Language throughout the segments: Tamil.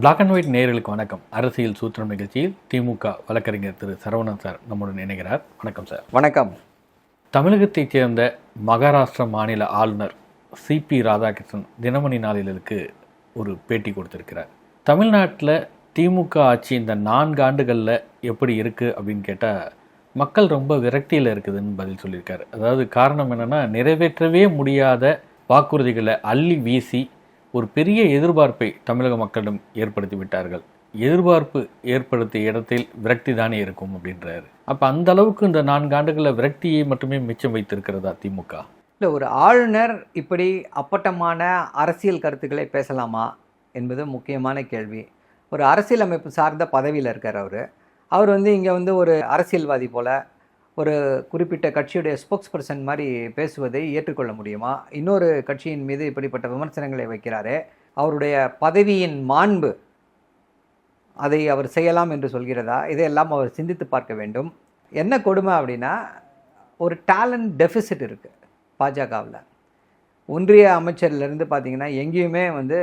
பிளாக் அண்ட் ஒயிட் நேயர்களுக்கு வணக்கம். அரசியல் சூத்திரம் நிகழ்ச்சியில் திமுக வழக்கறிஞர் திரு சரவணன் சார் நம்முடன் இணைகிறார். வணக்கம் சார். வணக்கம். தமிழகத்தைச் சேர்ந்த மகாராஷ்டிரா மாநில ஆளுநர் சிபி ராதாகிருஷ்ணன் தினமணி நாளிதழுக்கு ஒரு பேட்டி கொடுத்திருக்கிறார். தமிழ்நாட்டில் திமுக ஆட்சி இந்த நான்கு ஆண்டுகளில் எப்படி இருக்குது அப்படின்னு கேட்டால் மக்கள் ரொம்ப விரக்தியில் இருக்குதுன்னு பதில் சொல்லியிருக்காரு. அதாவது காரணம் என்னென்னா நிறைவேற்றவே முடியாத வாக்குறுதிகளை அள்ளி வீசி ஒரு பெரிய எதிர்பார்ப்பை தமிழக மக்களிடம் ஏற்படுத்தி விட்டார்கள். எதிர்பார்ப்பு ஏற்படுத்திய இடத்தில் விரக்தி தானே இருக்கும் அப்படின்றாரு. அப்போ அந்த அளவுக்கு இந்த நான்கு ஆண்டுகளில் விரக்தியை மட்டுமே மிச்சம் வைத்திருக்கிறதா திமுக? இல்லை ஒரு ஆளுநர் இப்படி அப்பட்டமான அரசியல் கருத்துக்களை பேசலாமா என்பது முக்கியமான கேள்வி. ஒரு அரசியலமைப்பு சார்ந்த பதவியில் இருக்கார் அவர். அவர் வந்து இங்கே வந்து ஒரு அரசியல்வாதி போல ஒரு குறிப்பிட்ட கட்சியுடைய ஸ்போக்ஸ் பர்சன் மாதிரி பேசுவதை ஏற்றுக்கொள்ள முடியுமா? இன்னொரு கட்சியின் மீது இப்படிப்பட்ட விமர்சனங்களை வைக்கிறாரே அவருடைய பதவியின் மாண்பு அதை அவர் செய்யலாம் என்று சொல்கிறதா? இதையெல்லாம் அவர் சிந்தித்து பார்க்க வேண்டும். என்ன கொடுமை அப்படின்னா ஒரு டேலண்ட் டெஃபிசிட் இருக்குது பாஜகவில். ஒன்றிய அமைச்சர்லேருந்து பார்த்தீங்கன்னா எங்கேயுமே வந்து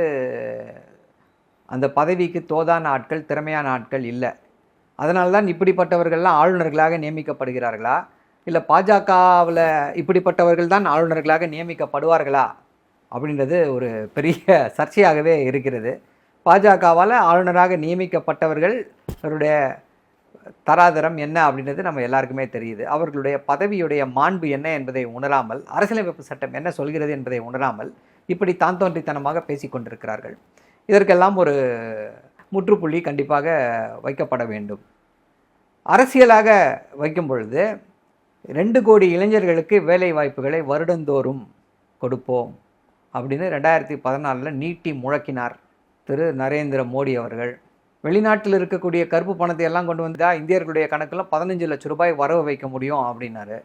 அந்த பதவிக்கு தோதான ஆட்கள் திறமையான ஆட்கள் இல்லை. அதனால தான் இப்படிப்பட்டவர்கள்லாம் ஆளுநர்களாக நியமிக்கப்படுகிறார்களா? இல்லை பாஜகவில் இப்படிப்பட்டவர்கள் தான் ஆளுநர்களாக நியமிக்கப்படுவார்களா? அப்படின்றது ஒரு பெரிய சர்ச்சையாகவே இருக்கிறது. பாஜகவால் ஆளுநராக நியமிக்கப்பட்டவர்கள் அவருடைய தராதரம் என்ன அப்படின்றது நம்ம எல்லாருக்குமே தெரியுது. அவர்களுடைய பதவியுடைய மாண்பு என்ன என்பதை உணராமல் அரசியலமைப்பு சட்டம் என்ன சொல்கிறது என்பதை உணராமல் இப்படி தான் தோன்றித்தனமாக பேசிக்கொண்டிருக்கிறார்கள். இதற்கெல்லாம் ஒரு முற்றுப்புள்ளி கண்டிப்பாக வைக்கப்பட வேண்டும். அரசியலாக வைக்கும் பொழுது ரெண்டு கோடி இளைஞர்களுக்கு வேலை வாய்ப்புகளை வருடந்தோறும் கொடுப்போம் அப்படின்னு ரெண்டாயிரத்தி பதினாலில் நீட்டி முழக்கினார் திரு நரேந்திர மோடி அவர்கள். வெளிநாட்டில் இருக்கக்கூடிய கருப்பு பணத்தை எல்லாம் கொண்டு வந்தால் இந்தியர்களுடைய கணக்கில் பதினஞ்சு லட்சம் ரூபாய் வரவு வைக்க முடியும் அப்படின்னாரு.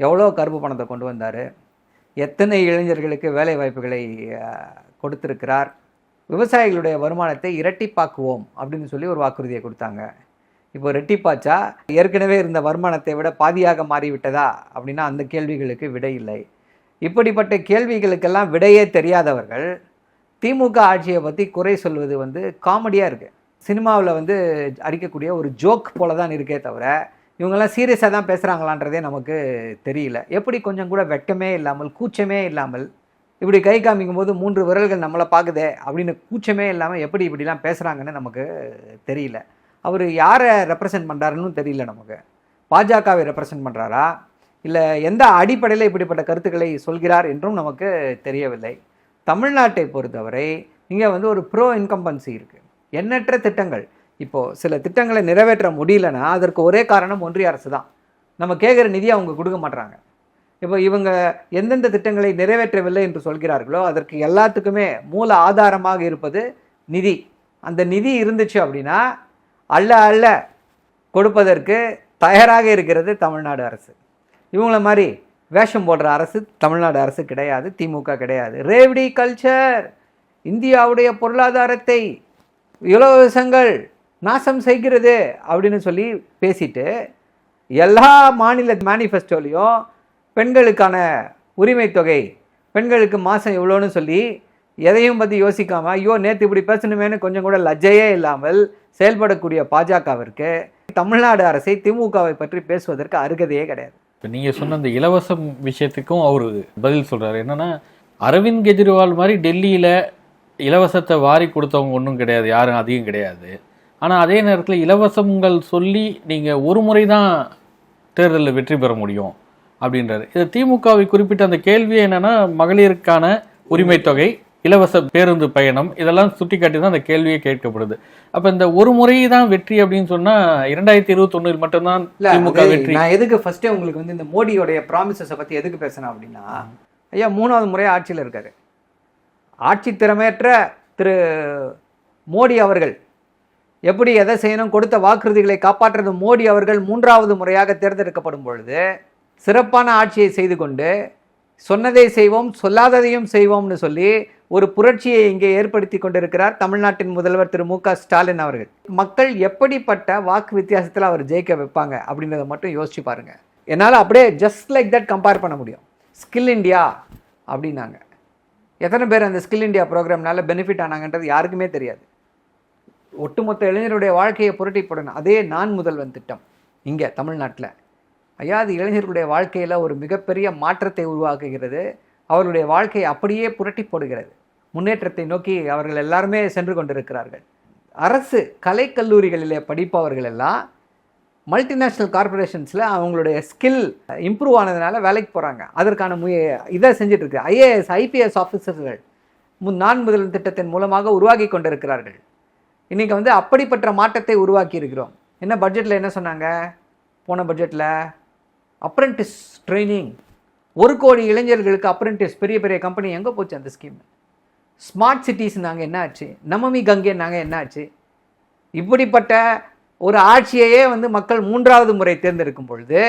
எவ்வளோ கருப்பு பணத்தை கொண்டு வந்தார்? எத்தனை இளைஞர்களுக்கு வேலை வாய்ப்புகளை கொடுத்திருக்கிறார்? விவசாயிகளுடைய வருமானத்தை இரட்டிப்பாக்குவோம் அப்படின்னு சொல்லி ஒரு வாக்குறுதியை கொடுத்தாங்க. இப்போ ரெட்டிப்பாச்சா ஏற்கனவே இருந்த வருமானத்தை விட பாதியாக மாறிவிட்டதா? அப்படின்னா அந்த கேள்விகளுக்கு விடை இல்லை. இப்படிப்பட்ட கேள்விகளுக்கெல்லாம் விடையே தெரியாதவர்கள் திமுக ஆட்சியை பற்றி குறை சொல்வது வந்து காமெடியாக இருக்குது சினிமாவில் வந்து அடிக்கக்கூடிய ஒரு ஜோக் போல தான் இருக்கே தவிர இவங்கெல்லாம் சீரியஸாக தான் பேசுகிறாங்களான்றதே நமக்கு தெரியல. எப்படி கொஞ்சம் கூட வெட்கமே இல்லாமல் கூச்சமே இல்லாமல் இப்படி கை காமிக்கும் போது மூன்று விரல்கள் நம்மளை பார்க்குதே அப்படின்னு கூச்சமே இல்லாமல் எப்படி இப்படிலாம் பேசுகிறாங்கன்னு நமக்கு தெரியல. அவர் யாரை ரெப்ரசன்ட் பண்ணுறாருன்னு தெரியல நமக்கு. பாஜகவை ரெப்ரசன்ட் பண்ணுறாரா இல்லை எந்த அடிப்படையில் இப்படிப்பட்ட கருத்துக்களை சொல்கிறார் என்றும் நமக்கு தெரியவில்லை. தமிழ்நாட்டை பொறுத்தவரை இங்கே வந்து ஒரு ப்ரோ இன்கம்பன்சி இருக்குது எண்ணற்ற திட்டங்கள். இப்போது சில திட்டங்களை நிறைவேற்ற முடியலன்னா அதற்கு ஒரே காரணம் ஒன்றிய அரசு தான் நம்ம கேட்குற நிதியை அவங்க கொடுக்க மாட்றாங்க. இப்போ இவங்க எந்தெந்த திட்டங்களை நிறைவேற்றவில்லை என்று சொல்கிறார்களோ அதற்கு எல்லாத்துக்குமே மூல ஆதாரமாக இருப்பது நிதி. அந்த நிதி இருந்துச்சு அப்படின்னா அள்ள அள்ள கொடுப்பதற்கு தயாராக இருக்கிறது தமிழ்நாடு அரசு. இவங்கள மாதிரி வேஷம் போடுற அரசு தமிழ்நாடு அரசு கிடையாது திமுக கிடையாது. ரேவடி கல்ச்சர் இந்தியாவுடைய பொருளாதாரத்தை இலவசங்கள் நாசம் செய்கிறது அப்படின்னு சொல்லி பேசிட்டு எல்லா மாநில மேனிஃபெஸ்டோலையும் பெண்களுக்கான உரிமை தொகை பெண்களுக்கு மாதம் எவ்வளோன்னு சொல்லி எதையும் பற்றி யோசிக்காமல் ஐயோ நேற்று இப்படி பேசணுமேனு கொஞ்சம் கூட லஜ்ஜையே இல்லாமல் செயல்படக்கூடிய பாஜகவிற்கு தமிழ்நாடு அரசை திமுகவை பற்றி பேசுவதற்கு அருகதையே கிடையாது. இப்போ நீங்கள் சொன்ன அந்த இலவசம் விஷயத்துக்கும் அவர் பதில் சொல்கிறாரு என்னன்னா அரவிந்த் கெஜ்ரிவால் மாதிரி டெல்லியில் இலவசத்தை வாரி கொடுத்தவங்க ஒன்றும் கிடையாது யாரும் அதிகம் கிடையாது. ஆனால் அதே நேரத்தில் இலவசங்கள் சொல்லி நீங்கள் ஒரு முறை தான் தேர்தலில் வெற்றி பெற முடியும். அப்படின்றாரு. இது திமுகவை குறிப்பிட்ட அந்த கேள்வி என்னன்னா மகளிருக்கான உரிமை தொகை இலவச பேருந்து பயணம் இதெல்லாம் சுட்டிக்காட்டி தான் அந்த கேள்வியே கேட்கப்படுது. அப்ப இந்த ஒரு முறை தான் வெற்றி அப்படின்னு சொன்னா இரண்டாயிரத்தி இருபத்தி மட்டும்தான் திமுக வெற்றி. நான் எதுக்கு ஃபர்ஸ்டே உங்களுக்கு வந்து இந்த மோடியோடைய ப்ராமிசஸை பத்தி எதுக்கு பேசுறேன் அப்படின்னா ஐயா மூணாவது முறை ஆட்சியில் இருக்காரு. ஆட்சி திறமையற்ற திரு மோடி அவர்கள். எப்படி எதை செய்யணும் கொடுத்த வாக்குறுதிகளை காப்பாற்றுறது மோடி அவர்கள் மூன்றாவது முறையாக தேர்ந்தெடுக்கப்படும் பொழுது சிறப்பான ஆட்சியை செய்து கொண்டு சொன்னதை செய்வோம் சொல்லாததையும் செய்வோம்னு சொல்லி ஒரு புரட்சியை இங்கே ஏற்படுத்தி கொண்டிருக்கிறார் தமிழ்நாட்டின் முதல்வர் திரு மு க ஸ்டாலின் அவர்கள். மக்கள் எப்படிப்பட்ட வாக்கு வித்தியாசத்தில் அவர் ஜெயிக்க வைப்பாங்க அப்படின்றத மட்டும் யோசிச்சு பாருங்க. என்னால் அப்படியே ஜஸ்ட் லைக் தட் கம்பேர் பண்ண முடியும். ஸ்கில் இண்டியா அப்படின்னாங்க. எத்தனை பேர் அந்த ஸ்கில் இண்டியா ப்ரோக்ராம்னால பெனிஃபிட் ஆனாங்கன்றது யாருக்குமே தெரியாது. ஒட்டுமொத்த இளைஞருடைய வாழ்க்கையை புரட்டி போடணும். அதே நான் முதல்வன் திட்டம் இங்கே தமிழ்நாட்டில். ஐயா அது இளைஞர்களுடைய வாழ்க்கையில் ஒரு மிகப்பெரிய மாற்றத்தை உருவாக்குகிறது. அவர்களுடைய வாழ்க்கையை அப்படியே புரட்டி போடுகிறது. முன்னேற்றத்தை நோக்கி அவர்கள் எல்லாருமே சென்று கொண்டிருக்கிறார்கள். அரசு கலைக்கல்லூரிகளிலே படிப்பவர்கள் எல்லாம் மல்டிநேஷ்னல் கார்பரேஷன்ஸில் அவங்களுடைய ஸ்கில் இம்ப்ரூவ் ஆனதுனால வேலைக்கு போகிறாங்க அதற்கான முய இதை செஞ்சிட்ருக்கு ஐஏஎஸ் ஐபிஎஸ் ஆஃபீஸர்கள் முன் நான் முதல் திட்டத்தின் மூலமாக உருவாக்கி கொண்டிருக்கிறார்கள். இன்றைக்கி வந்து அப்படிப்பட்ட மாற்றத்தை உருவாக்கி இருக்கிறோம் என்ன பட்ஜெட்டில் என்ன சொன்னாங்க? போன பட்ஜெட்டில் அப்ரெண்டிஸ் ட்ரைனிங் ஒரு கோடி இளைஞர்களுக்கு அப்ரெண்டிஸ் பெரிய பெரிய கம்பெனி எங்கே போச்சு அந்த ஸ்கீம் ஸ்மார்ட் சிட்டிஸ் நாங்கள் என்ன ஆச்சு? நமமி கங்கை நாங்கள் என்ன ஆச்சு? இப்படிப்பட்ட ஒரு ஆட்சியையே வந்து மக்கள் மூன்றாவது முறை தேர்ந்தெடுக்கும் பொழுது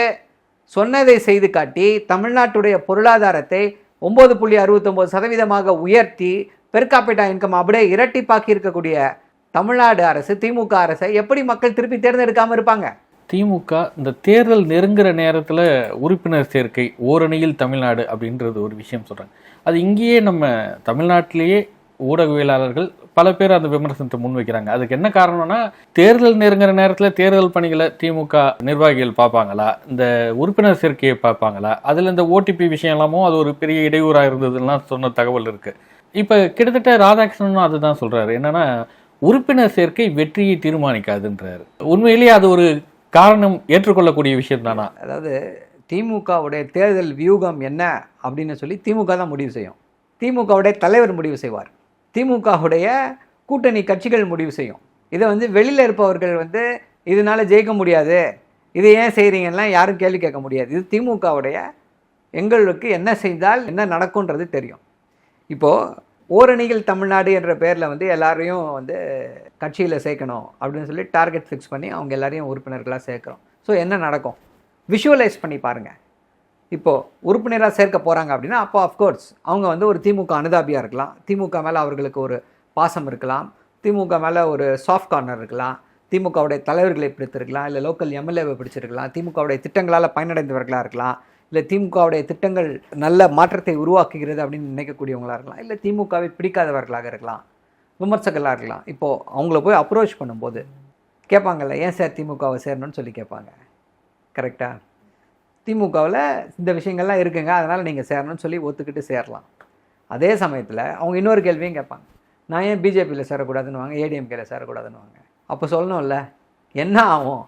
சொன்னதை செய்து காட்டி தமிழ்நாட்டுடைய பொருளாதாரத்தை ஒம்பது புள்ளி அறுபத்தொம்போது சதவீதமாக உயர்த்தி பெர்காபிட்டா இன்கம் அப்படியே இரட்டிப்பாக்கி இருக்கக்கூடிய தமிழ்நாடு அரசு திமுக அரசை எப்படி மக்கள் திருப்பி தேர்ந்தெடுக்காமல் இருப்பாங்க? திமுக இந்த தேர்தல் நெருங்குற நேரத்தில் உறுப்பினர் சேர்க்கை ஓரணியில் தமிழ்நாடு அப்படின்றது ஒரு விஷயம் சொல்கிறாங்க அது இங்கேயே நம்ம தமிழ்நாட்டிலேயே ஊடகவியலாளர்கள் பல பேர் அந்த விமர்சனத்தை முன்வைக்கிறாங்க. அதுக்கு என்ன காரணம்னா தேர்தல் நெருங்குற நேரத்தில் தேர்தல் பணிகளை திமுக நிர்வாகிகள் பார்ப்பாங்களா? இந்த உறுப்பினர் சேர்க்கையை பார்ப்பாங்களா? அதில் இந்த ஓடிபி விஷயம் அது ஒரு பெரிய இடையூறாக இருந்ததுலாம் சொன்ன தகவல் இருக்குது இப்போ கிட்டத்தட்ட ராதாகிருஷ்ணனும் அதுதான் சொல்கிறாரு என்னன்னா உறுப்பினர் சேர்க்கை வெற்றியை தீர்மானிக்காதுன்றார். உண்மையிலேயே அது ஒரு காரணம் ஏற்றுக்கொள்ளக்கூடிய விஷயம் தானா? அதாவது திமுகவுடைய தேர்தல் வியூகம் என்ன அப்படின்னு சொல்லி திமுக தான் முடிவு செய்யும். திமுகவுடைய தலைவர் முடிவு செய்வார். திமுகவுடைய கூட்டணி கட்சிகள் முடிவு செய்யும். இதை வந்து வெளியில் இருப்பவர்கள் வந்து இதனால ஜெயிக்க முடியாது. இது ஏன் செய்கிறீங்கன்னா யாரும் கேள்வி கேட்க முடியாது. இது திமுகவுடைய எங்களுக்கு என்ன செய்தால் என்ன நடக்கும்ன்றது தெரியும். இப்போது ஓரணிகள் தமிழ்நாடு என்ற பேரில் வந்து எல்லாரையும் வந்து கட்சியில் சேர்க்கணும் அப்படின்னு சொல்லி டார்கெட் ஃபிக்ஸ் பண்ணி அவங்க எல்லாரையும் உறுப்பினர்களாக சேர்க்குறோம். ஸோ என்ன நடக்கும்? விஷுவலைஸ் பண்ணி பாருங்கள் இப்போது உறுப்பினராக சேர்க்க போகிறாங்க அப்படின்னா அப்போ அஃப்கோர்ஸ் அவங்க வந்து ஒரு திமுக அனுதாபியாக இருக்கலாம். திமுக மேலே அவர்களுக்கு ஒரு பாசம் இருக்கலாம். திமுக மேலே ஒரு சாஃப்ட் கார்னர் இருக்கலாம். திமுகவுடைய தலைவர்களை பிடித்திருக்கலாம். இல்லை லோக்கல் எம்எல்ஏவை பிடிச்சிருக்கலாம். திமுகவுடைய திட்டங்களால் பயனடைந்தவர்களாக இருக்கலாம். இல்லை திமுகவுடைய திட்டங்கள் நல்ல மாற்றத்தை உருவாக்குகிறது அப்படின்னு நினைக்கக்கூடியவங்களாக இருக்கலாம். இல்லை திமுகவை பிடிக்காதவர்களாக இருக்கலாம். விமர்சகர்களாக இருக்கலாம். இப்போது அவங்கள போய் அப்ரோச் பண்ணும்போது கேட்பாங்கல்ல ஏன் சார் திமுகவை சேரணும்னு சொல்லி கேட்பாங்க? கரெக்டாக திமுகவில் இந்த விஷயங்கள்லாம் இருக்குங்க. அதனால் நீங்கள் சேரணும்னு சொல்லி ஒத்துக்கிட்டு சேரலாம். அதே சமயத்தில் அவங்க இன்னொரு கேள்வியும் கேட்பாங்க. நான் ஏன் பிஜேபியில் சேரக்கூடாதுன்னு வாங்க? ஏடிஎம்கேல சேரக்கூடாதுன்னு வாங்க? அப்போ சொல்லணும்ல. என்ன ஆகும்?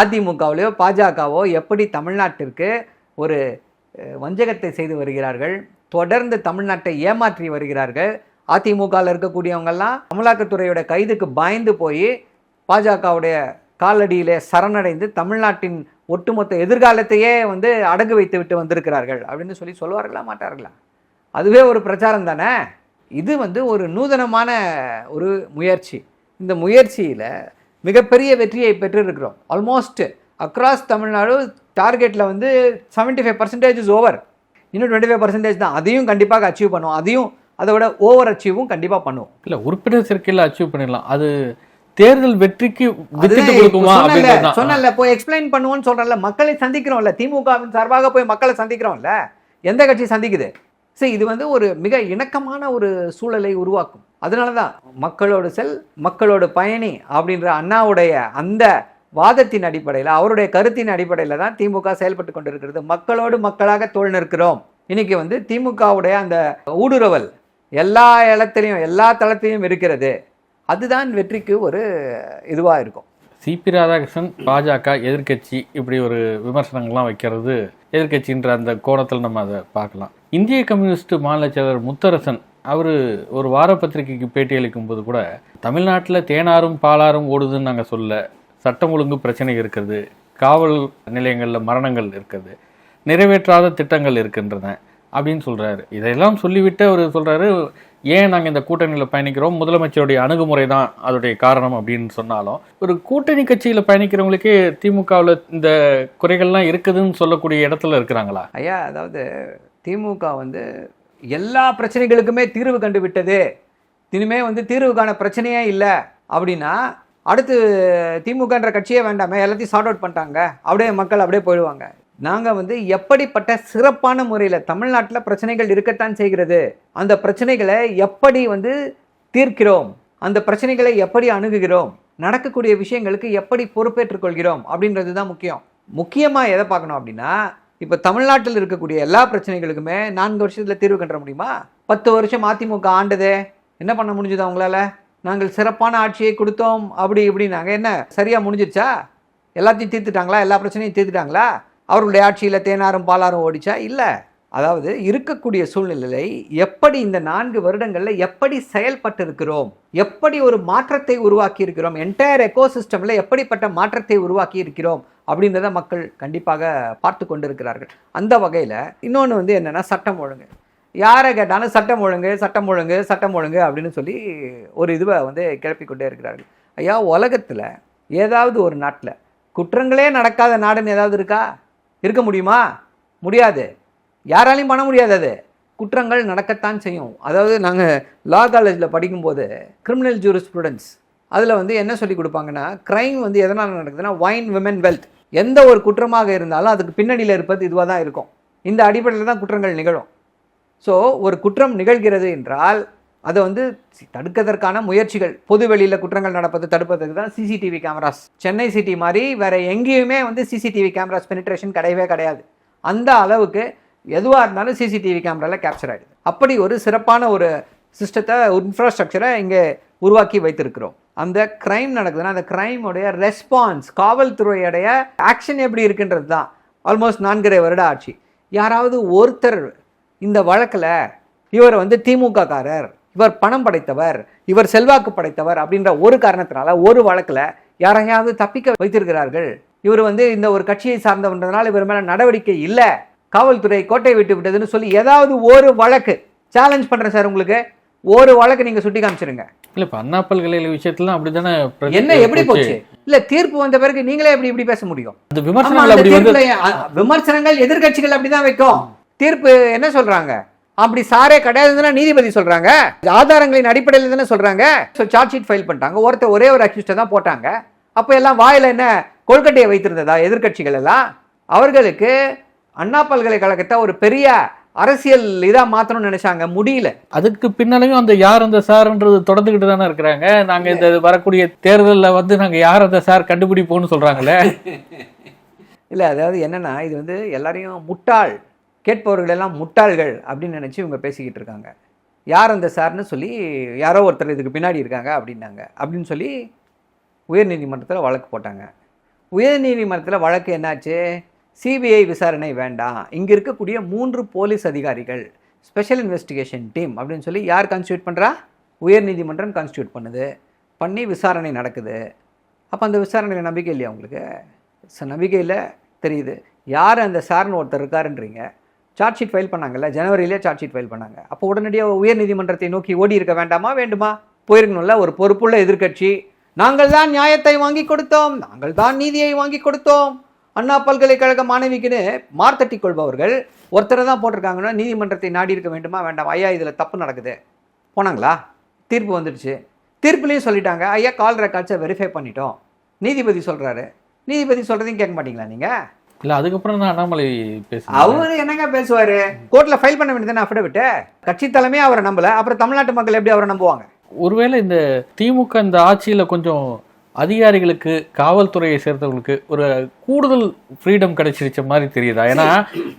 அதிமுகவிலையோ பாஜகவோ எப்படி தமிழ்நாட்டிற்கு ஒரு வஞ்சகத்தை செய்து வருகிறார்கள். தொடர்ந்து தமிழ்நாட்டை ஏமாற்றி வருகிறார்கள். அதிமுகவில் இருக்கக்கூடியவங்கெல்லாம் அமலாக்கத்துறையோட கைதுக்கு பயந்து போய் பாஜகவுடைய காலடியிலே சரணடைந்து தமிழ்நாட்டின் ஒட்டுமொத்த எதிர்காலத்தையே வந்து அடகு வைத்து விட்டு வந்திருக்கிறார்கள் அப்படின்னு சொல்லி சொல்லுவார்களா மாட்டார்களா? அதுவே ஒரு பிரச்சாரம் தானே? இது வந்து ஒரு நூதனமான ஒரு முயற்சி. இந்த முயற்சியில் மிகப்பெரிய வெற்றியை பெற்றிருக்கிறோம். ஆல்மோஸ்ட் அக்ராஸ் தமிழ்நாடு டார்கெட்டில் வந்து 75% ஃபைவ் பர்சன்டேஜ் இஸ் ஓவர் இன்னும் டுவெண்ட்டி ஃபைவ் பர்சன்டேஜ் தான். அதையும் கண்டிப்பாக அச்சீவ் பண்ணுவோம் அதையும் அதை விட ஓவர் அச்சீவும் கண்டிப்பாக பண்ணுவோம் இல்ல உறுப்பினர் சேர்க்கையில் அச்சீவ் பண்ணிடலாம். அது தேர்தல் வெற்றிக்கு சொன்னேன்ல போய் எக்ஸ்பிளைன் பண்ணுவோம்னு சொல்றேன்ல மக்களை சந்திக்கிறோம்ல திமுகவின் சார்பாக போய் மக்களை சந்திக்கிறோம்ல எந்த கட்சி சந்திக்குது? சரி இது வந்து ஒரு மிக இணக்கமான ஒரு சூழலை உருவாக்கும். அதனால தான் மக்களோடு செல் மக்களோடு பயணி அப்படின்ற அண்ணாவுடைய அந்த வாதத்தின் அடிப்படையில் அவருடைய கருத்தின் அடிப்படையில் தான் திமுக செயல்பட்டு கொண்டிருக்கிறது. மக்களோடு மக்களாக தோல் நிற்கிறோம். இன்னைக்கு வந்து திமுகவுடைய அந்த ஊடுருவல் எல்லா இடத்துலையும் எல்லா தளத்திலையும் இருக்கிறது. அதுதான் வெற்றிக்கு ஒரு இதுவாக இருக்கும். சிபி ராதாகிருஷ்ணன் பாஜக எதிர்க்கட்சி இப்படி ஒரு விமர்சனங்கள்லாம் வைக்கிறது. எதிர்க்கட்சின்ற அந்த கோணத்தில் நம்ம அதை பார்க்கலாம். இந்திய கம்யூனிஸ்ட் மாநில செயலர் முத்தரசன் அவர் ஒரு வார பத்திரிகைக்கு பேட்டியளிக்கும் போது கூட தமிழ்நாட்டில் தேனாரும் பாலாரும் ஓடுதுன்னு நாங்கள் சொல்ல சட்டம் ஒழுங்கு பிரச்சனை இருக்கிறது காவல் நிலையங்களில் மரணங்கள் இருக்குது. நிறைவேற்றாத திட்டங்கள் இருக்கின்றன அப்படின்னு சொல்கிறாரு இதையெல்லாம் சொல்லிவிட்டு அவர் சொல்கிறாரு ஏன் நாங்கள் இந்த கூட்டணியில் பயணிக்கிறோம்? முதலமைச்சருடைய அணுகுமுறை தான் அதோடைய காரணம் அப்படின்னு சொன்னாலும் ஒரு கூட்டணி கட்சியில் பயணிக்கிறவங்களுக்கே திமுகவில் இந்த குறைகள்லாம் இருக்குதுன்னு சொல்லக்கூடிய இடத்துல இருக்கிறாங்களா? ஐயா அதாவது திமுக வந்து எல்லா பிரச்சனைகளுக்குமே தீர்வு கண்டு விட்டது இனிமே வந்து தீர்வுக்கான பிரச்சனையே இல்லை. அப்படின்னா அடுத்து திமுகன்ற கட்சியே வேண்டாமே எல்லாத்தையும் சார்ட் அவுட் பண்ணிட்டாங்க. அப்படியே மக்கள் அப்படியே போயிடுவாங்க. நாங்கள் வந்து எப்படிப்பட்ட சிறப்பான முறையில் தமிழ்நாட்டில் பிரச்சனைகள் இருக்கத்தான் செய்கிறது. அந்த பிரச்சனைகளை எப்படி வந்து தீர்க்கிறோம்? அந்த பிரச்சனைகளை எப்படி அணுகுகிறோம்? நடக்கக்கூடிய விஷயங்களுக்கு எப்படி பொறுப்பேற்றுக் கொள்கிறோம்? அப்படின்றது தான் முக்கியம் முக்கியமாக எதை பார்க்கணும் அப்படின்னா இப்போ தமிழ்நாட்டில் இருக்கக்கூடிய எல்லா பிரச்சனைகளுக்குமே நான்கு வருஷத்தில் தீர்வு கண்ட முடியுமா? பத்து வருஷம் அதிமுக ஆண்டதே. என்ன பண்ண முடிஞ்சுது அவங்களால? நாங்கள் சிறப்பான ஆட்சியை கொடுத்தோம் அப்படி இப்படின்னாங்க. என்ன சரியாக முடிஞ்சிருச்சா? எல்லாத்தையும் தீர்த்துட்டாங்களா? எல்லா பிரச்சனையும் தீர்த்துட்டாங்களா? அவர்களுடைய ஆட்சியில் தேனாரும் பாலாரும் ஓடிச்சா? இல்லை. அதாவது இருக்கக்கூடிய சூழ்நிலை எப்படி இந்த நான்கு வருடங்களில் எப்படி செயல்பட்டு இருக்கிறோம் எப்படி ஒரு மாற்றத்தை உருவாக்கி இருக்கிறோம் என்டையர் எக்கோசிஸ்டமில் எப்படிப்பட்ட மாற்றத்தை உருவாக்கி இருக்கிறோம் அப்படின்றத மக்கள் கண்டிப்பாக பார்த்து கொண்டு இருக்கிறார்கள் அந்த வகையில் இன்னொன்று வந்து என்னென்னா சட்டம் ஒழுங்கு. யாரை கேட்டாலும் சட்டம் ஒழுங்கு சட்டம் ஒழுங்கு சட்டம் ஒழுங்கு அப்படின்னு சொல்லி ஒரு இதுவை வந்து கிளப்பிக்கொண்டே இருக்கிறார்கள். ஐயா உலகத்தில் ஏதாவது ஒரு நாட்டில் குற்றங்களே நடக்காத நாடுன்னு ஏதாவது இருக்கா? இருக்க முடியுமா? முடியாது. யாராலையும் பண்ண முடியாது அது. குற்றங்கள் நடக்கத்தான் செய்யும். அதாவது நாங்கள் லா காலேஜில் படிக்கும்போது கிரிமினல் ஜூரிஸ்ப்ரூடன்ஸ் அதில் வந்து என்ன சொல்லி கொடுப்பாங்கன்னா க்ரைம் வந்து எதனால் நடக்குதுன்னா வைன் விமன் வெல்த் எந்த ஒரு குற்றமாக இருந்தாலும் அதுக்கு பின்னணியில் இருப்பது இதுவாக தான் இருக்கும். இந்த அடிப்படையில் தான் குற்றங்கள் நிகழும். ஸோ ஒரு குற்றம் நிகழ்கிறது என்றால் அதை வந்து தடுக்கிறதற்கான முயற்சிகள் பொது வெளியில் குற்றங்கள் நடப்பது தடுப்பதற்கு தான் சிசிடிவி கேமராஸ் சென்னை சிட்டி மாதிரி வேறு எங்கேயுமே வந்து சிசிடிவி கேமராஸ் பெனிட்ரேஷன் கிடையவே கிடையாது. அந்த அளவுக்கு எதுவாக இருந்தாலும் சிசிடிவி கேமராவில் கேப்சர் ஆகிடுது அப்படி ஒரு சிறப்பான ஒரு சிஸ்டத்தை இன்ஃப்ராஸ்ட்ரக்சரை இங்கே உருவாக்கி வைத்திருக்கிறோம். அந்த க்ரைம் நடக்குதுன்னா அந்த க்ரைமுடைய ரெஸ்பான்ஸ் காவல்துறையுடைய ஆக்ஷன் எப்படி இருக்குன்றது தான் ஆல்மோஸ்ட் நான்கரை வருட ஆட்சி. யாராவது ஒருத்தர் இந்த வழக்கில் இவர் வந்து திமுக காரர் இவர் பணம் படைத்தவர் இவர் செல்வாக்கு படைத்தவர் அப்படின்ற ஒரு காரணத்தினால ஒரு வழக்கில் யாரையாவது தப்பிக்க வைத்திருக்கிறார்கள். இவர் வந்து இந்த ஒரு கட்சியை சார்ந்தவன்றதுனால இவர் மேலே நடவடிக்கை இல்லை. காவல்துறை கோட்டை விட்டு விட்டதுன்னு சொல்லி ஏதாவது ஒரு வழக்கு சேலஞ்ச் பண்ணுறேன் சார் உங்களுக்கு. ஒரு வழக்கு நீங்கள் சுட்டி காமிச்சிருங்க. இல்ல இப்ப அண்ணா பல்கலைக்கழக விஷயத்துல அப்படிதானே பிரச்சனை என்ன எப்படி போச்சு? இல்ல தீர்ப்பு வந்த பிறகு நீங்களே எப்படி இப்படி பேச முடியும். விமர்சனங்கள் அப்படி விமர்சனங்கள் எதிர்க்கட்சிகள் அப்படிதான் வைக்கும். தீர்ப்பு என்ன சொல்றாங்க? அப்படி சாரே கிடையாதுன்னா நீதிபதி சொல்றாங்க? ஆதாரங்களின் அடிப்படையில் தானே சொல்றாங்க? ஸோ சார்ஜ் ஷீட் ஃபைல் பண்ணிட்டாங்க. ஒருத்தர் ஒரே ஒரு அக்யூஸ்டை தான் போட்டாங்க. அப்போ எல்லாம் வாயில என்ன? கொள்கட்டையை வைத்திருந்ததா? எதிர்க்கட்சிகள் எல்லாம்? அவர்களுக்கு அண்ணா பல்கலைக்கழகத்தை ஒரு பெரிய அரசியல் இதா மாத்தணும்னு நினைச்சாங்க. முடியல. அதுக்கு பின்னாலையும் அந்த யார் அந்த சார்ன்றது தொடர்ந்துகிட்டு தானே இருக்கிறாங்க. நாங்க இந்த வரக்கூடிய தேர்தல்ல வந்து நாங்க யார் அந்த சார் கண்டுபிடிப்போம்னு சொல்றாங்களே? இல்லை அதாவது என்னன்னா இது வந்து எல்லாரையும் முட்டாள். கேட்பவர்கள் எல்லாம் முட்டாள்கள் அப்படின்னு நினச்சி இவங்க பேசிக்கிட்டு இருக்காங்க. யார் அந்த சார்னு சொல்லி யாரோ ஒருத்தர் இதுக்கு பின்னாடி இருக்காங்க அப்படின்னாங்க. அப்படின்னு சொல்லி உயர்நீதிமன்றத்தில் வழக்கு போட்டாங்க. உயர்நீதிமன்றத்தில் வழக்கு என்னாச்சு? சிபிஐ விசாரணை வேண்டாம். இங்கே இருக்கக்கூடிய மூன்று போலீஸ் அதிகாரிகள் ஸ்பெஷல் இன்வெஸ்டிகேஷன் டீம் அப்படின்னு சொல்லி யார் கான்ஸ்டியூட் பண்ணுறா உயர்நீதிமன்றம் கான்ஸ்டியூட் பண்ணுது. பண்ணி விசாரணை நடக்குது. அப்போ அந்த விசாரணையில் நம்பிக்கை இல்லையா உங்களுக்கு? ச- நம்பிக்கையில் தெரியுது. யார் அந்த சார்னு ஒருத்தர் இருக்காருன்றீங்க? சார்ஜ் ஷீட் ஃபைல் பண்ணாங்கல்ல ஜனவரியிலே சார்ஜ் ஷீட் ஃபைல் பண்ணாங்க. அப்போ உடனடியாக உயர்நீதிமன்றத்தை நோக்கி ஓடி இருக்க வேண்டாமா வேண்டுமா? போயிருக்கணும்ல ஒரு பொறுப்புள்ள எதிர்க்கட்சி. நாங்கள் தான் நியாயத்தை வாங்கி கொடுத்தோம் நாங்கள் தான் நீதியை வாங்கி கொடுத்தோம். அண்ணா பல்கலைக்கழக மாணவிக்குன்னு மார்த்தட்டி கொள்பவர்கள் ஒருத்தரை தான் போட்டிருக்காங்கன்னா நீதிமன்றத்தை நாடி இருக்க வேண்டுமா வேண்டாம்? ஐயா இதில் தப்பு நடக்குது. போனாங்களா? தீர்ப்பு வந்துடுச்சு. தீர்ப்புலேயும் சொல்லிட்டாங்க ஐயா கால் ரெக்கார்ட்ஸை வெரிஃபை பண்ணிட்டோம். நீதிபதி சொல்கிறாரு நீதிபதி சொல்கிறதையும் கேட்க மாட்டிங்களா நீங்கள் இல்ல அதுக்கப்புறம் தான் அண்ணாமலை பேசுறாரு அவரு என்னங்க பேசுவாரு? கோர்ட்ல ஃபைல் பண்ண வேண்டியதானே அஃபிடவிட் கட்சி தலைமையே அவரை நம்பல. அப்புறம் தமிழ்நாட்டு மக்கள் எப்படி அவரை நம்புவாங்க? ஒருவேளை இந்த திமுக இந்த ஆட்சியில கொஞ்சம் அதிகாரிகளுக்கு காவல்துறையை சேர்ந்தவங்களுக்கு ஒரு கூடுதல் ஃப்ரீடம் கிடைச்சிருச்ச மாதிரி தெரியுதா? ஏன்னா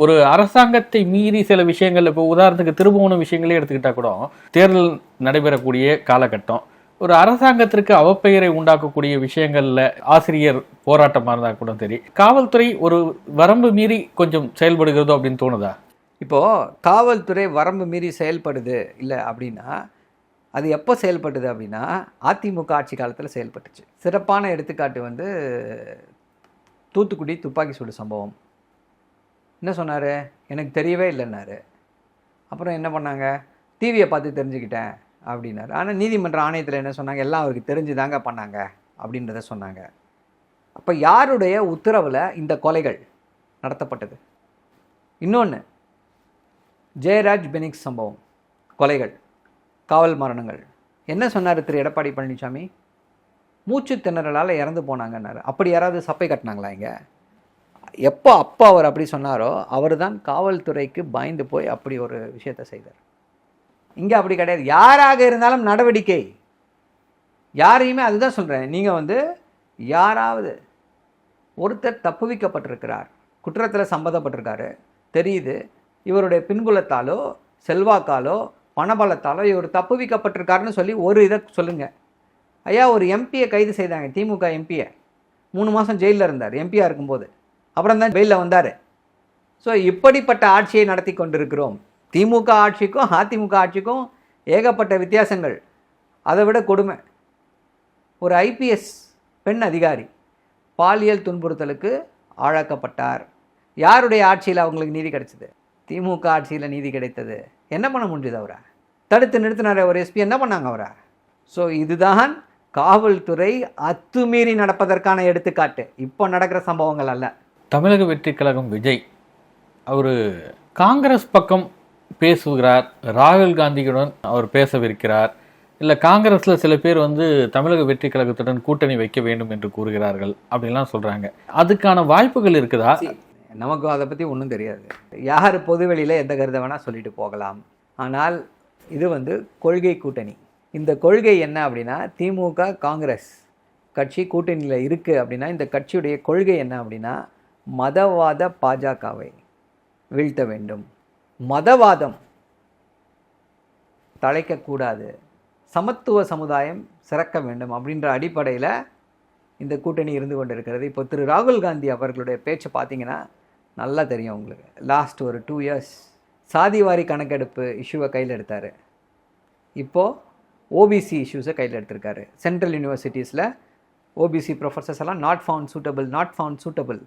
ஒரு அரசாங்கத்தை மீறி சில விஷயங்கள் இப்போ உதாரணத்துக்கு திருபுவன விஷயங்களே எடுத்துக்கிட்டா கூட தேர்தல் நடைபெறக்கூடிய காலகட்டம். ஒரு அரசாங்கத்திற்கு அவப்பெயரை உண்டாக்கக்கூடிய விஷயங்கள்ல ஆசிரியர் போராட்டமாக இருந்தால் கூட சரி. காவல்துறை ஒரு வரம்பு மீறி கொஞ்சம் செயல்படுகிறதோ அப்படின்னு தோணுதா? இப்போது காவல்துறை வரம்பு மீறி செயல்படுது இல்லை அப்படின்னா அது எப்போ செயல்பட்டது அப்படின்னா அதிமுக ஆட்சி காலத்தில் செயல்பட்டுச்சு. சிறப்பான எடுத்துக்காட்டு வந்து தூத்துக்குடி துப்பாக்கி சூடு சம்பவம். என்ன சொன்னார்? எனக்கு தெரியவே இல்லைன்னாரு. அப்புறம் என்ன பண்ணாங்க? டிவியை பார்த்து தெரிஞ்சுக்கிட்டேன். அப்படின்னாரு. ஆனால் நீதிமன்ற ஆணையத்தில் என்ன சொன்னாங்க? எல்லாம் அவருக்கு தெரிஞ்சுதாங்க பண்ணாங்க அப்படின்றத சொன்னாங்க. அப்போ யாருடைய உத்தரவில் இந்த கொலைகள் நடத்தப்பட்டது? இன்னொன்று ஜெயராஜ் பெனிக்ஸ் சம்பவம் கொலைகள் காவல் மரணங்கள். என்ன சொன்னார் திரு. எடப்பாடி பழனிசாமி மூச்சு திணறலால் இறந்து போனாங்கன்னாரு. அப்படி யாராவது சப்பை கட்டினாங்களா இங்கே? எப்போ அப்போ அவர் அப்படி சொன்னாரோ அவர் தான் காவல்துறைக்கு பயந்து போய் அப்படி ஒரு விஷயத்தை செய்தார். இங்கே அப்படி கிடையாது. யாராக இருந்தாலும் நடவடிக்கை. யாரையுமே அதுதான் சொல்கிறேன் நீங்கள் வந்து யாராவது ஒருத்தர் தப்புவிக்கப்பட்டிருக்கிறார் குற்றத்தில் சம்மந்தப்பட்டிருக்காரு தெரியுது. இவருடைய பின்புலத்தாலோ செல்வாக்காலோ பணபலத்தாலோ இவர் தப்புவிக்கப்பட்டிருக்காருன்னு சொல்லி ஒரு இதை சொல்லுங்கள் ஐயா ஒரு எம்பியை கைது செய்தாங்க திமுக எம்பியை மூணு மாதம் ஜெயிலில் இருந்தார் எம்பியாக இருக்கும்போது. அப்புறம் தான் ஜெயிலில் வந்தார். ஸோ இப்படிப்பட்ட ஆட்சியை நடத்தி கொண்டிருக்கிறோம். திமுக ஆட்சிக்கும் அதிமுக ஆட்சிக்கும் ஏகப்பட்ட வித்தியாசங்கள். அதை விட கொடுமை. ஒரு ஐபிஎஸ் பெண் அதிகாரி பாலியல் துன்புறுத்தலுக்கு ஆளாக்கப்பட்டார். யாருடைய ஆட்சியில் அவங்களுக்கு நீதி கிடைச்சது? திமுக ஆட்சியில் நீதி கிடைத்தது. என்ன பண்ண முடியுது அவரை? தடுத்து நிறுத்தினார் ஒரு எஸ்பி என்ன பண்ணாங்க அவரை? ஸோ இதுதான் காவல்துறை அத்துமீறி நடப்பதற்கான எடுத்துக்காட்டு. இப்போ நடக்கிற சம்பவங்கள் அல்ல. தமிழக வெற்றி கழகம் விஜய் அவர் காங்கிரஸ் பக்கம் பேசுகிறார். ராகுல் காந்தியுடன் அவர் பேசவிருக்கிறார். இல்லை காங்கிரஸில் சில பேர் வந்து தமிழக வெற்றி கழகத்துடன் கூட்டணி வைக்க வேண்டும் என்று கூறுகிறார்கள் அப்படின்லாம் சொல்கிறாங்க அதுக்கான வாய்ப்புகள் இருக்குதா? நமக்கு அதை பற்றி ஒன்றும் தெரியாது. யார் பொதுவெளியில் எந்த கருத்தை வேணால் சொல்லிட்டு போகலாம். ஆனால் இது வந்து கொள்கை கூட்டணி. இந்த கொள்கை என்ன அப்படின்னா திமுக காங்கிரஸ் கட்சி கூட்டணியில் இருக்குது அப்படின்னா இந்த கட்சியுடைய கொள்கை என்ன அப்படின்னா மதவாத பாஜகவை வீழ்த்த வேண்டும். மதவாதம் தழைக்கக்கூடாது சமத்துவ சமுதாயம் சிறக்க வேண்டும் அப்படின்ற அடிப்படையில் இந்த கூட்டணி இருந்து கொண்டிருக்கிறது. இப்போ திரு ராகுல் காந்தி அவர்களுடைய பேச்சை பார்த்தீங்கன்னா நல்லா தெரியும் உங்களுக்கு. லாஸ்ட் ஒரு டூ இயர்ஸ் சாதிவாரி கணக்கெடுப்பு இஷ்யூவை கையில் எடுத்தார். இப்போது ஓபிசி இஷ்யூஸை கையில் எடுத்திருக்காரு. சென்ட்ரல் யூனிவர்சிட்டிஸில் ஓபிசி ப்ரொஃபஸர்ஸ் எல்லாம் not found suitable not found suitable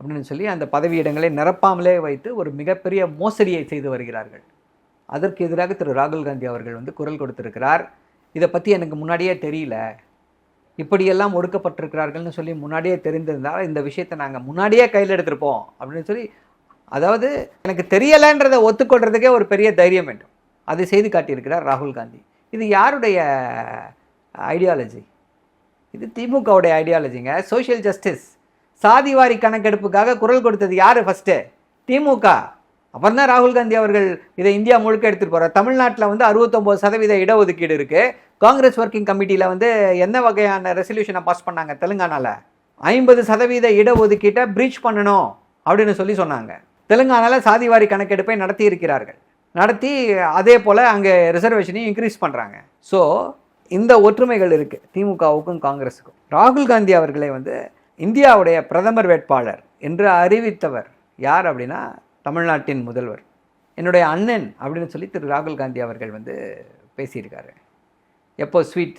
அப்படின்னு சொல்லி அந்த பதவியிடங்களை நிரப்பாமலே வைத்து ஒரு மிகப்பெரிய மோசடியை செய்து வருகிறார்கள். அதற்கு எதிராக திரு ராகுல் காந்தி அவர்கள் வந்து குரல் கொடுத்திருக்கிறார். இதை பற்றி எனக்கு முன்னாடியே தெரியல. இப்படியெல்லாம் ஒடுக்கப்பட்டிருக்கிறார்கள்னு சொல்லி முன்னாடியே தெரிந்திருந்தால் இந்த விஷயத்தை நாங்கள் முன்னாடியே கையில் எடுத்திருப்போம் அப்படின்னு சொல்லி அதாவது எனக்கு தெரியலைன்றதை ஒத்துக்கொள்றதுக்கே ஒரு பெரிய தைரியம் வேண்டும். அதை செய்து காட்டியிருக்கிறார் ராகுல் காந்தி. இது யாருடைய ஐடியாலஜி? இது திமுகவுடைய ஐடியாலஜிங்க. Social justice. சாதிவாரி கணக்கெடுப்புக்காக குரல் கொடுத்தது யார் ஃபஸ்ட்டு திமுக. அப்புறம் தான் ராகுல் காந்தி அவர்கள் இதை இந்தியா முழுக்க எடுத்துகிட்டு போகிறார் தமிழ்நாட்டில் வந்து அறுபத்தொம்போது சதவீத இடஒதுக்கீடு இருக்குது காங்கிரஸ் ஒர்க்கிங் கமிட்டியில் வந்து என்ன வகையான ரெசல்யூஷனை பாஸ் பண்ணாங்க தெலுங்கானாவில் ஐம்பது சதவீத இடஒதுக்கீட்டை ப்ரீச் பண்ணணும் அப்படின்னு சொல்லி சொன்னாங்க. தெலுங்கானாவில் சாதிவாரி கணக்கெடுப்பை நடத்தி இருக்கிறார்கள். நடத்தி அதே போல் அங்கே ரிசர்வேஷனையும் இன்க்ரீஸ் பண்ணுறாங்க ஸோ இந்த ஒற்றுமைகள் இருக்குது திமுகவுக்கும் காங்கிரஸுக்கும். ராகுல் காந்தி அவர்களை வந்து இந்தியாவுடைய பிரதமர் வேட்பாளர் என்று அறிவித்தவர் யார் அப்படின்னா தமிழ்நாட்டின் முதல்வர். என்னுடைய அண்ணன் அப்படின்னு சொல்லி திரு ராகுல் காந்தி அவர்கள் வந்து பேசியிருக்காரு. எப்போ ஸ்வீட்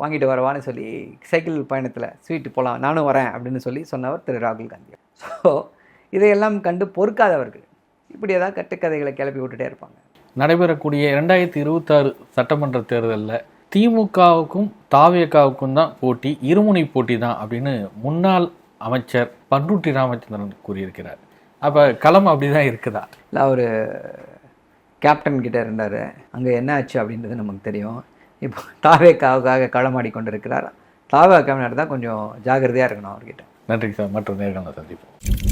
வாங்கிட்டு வரவான்னு சொல்லி சைக்கிள் பயணத்தில் ஸ்வீட் போகலாம் நானும் வரேன் அப்படின்னு சொல்லி சொன்னவர் திரு ராகுல் காந்தி. ஸோ இதையெல்லாம் கண்டு பொறுக்காதவர்கள் இப்படி ஏதாவது கட்டுக்கதைகளை கிளப்பி விட்டுட்டே இருப்பாங்க. நடைபெறக்கூடிய இரண்டாயிரத்தி இருபத்தாறு சட்டமன்ற தேர்தலில் திமுகவுக்கும் தாவேகாவுக்கும் தான் போட்டி இருமுனை போட்டி தான் அப்படின்னு முன்னாள் அமைச்சர் பண்ருட்டி ராமச்சந்திரன் கூறியிருக்கிறார். அப்போ களம் அப்படி தான் இருக்குதா? இல்லை அவர் கேப்டன் கிட்ட இருந்தார். அங்கே என்ன ஆச்சு அப்படின்றது நமக்கு தெரியும். இப்போ தாவேக்காவுக்காக களமாடி கொண்டிருக்கிறார் தாவே கேப்டன் தான் கொஞ்சம் ஜாகிரதையாக இருக்கணும் அவர்கிட்ட. நன்றி சார். மற்ற நேர்காணல் சந்திப்போம்.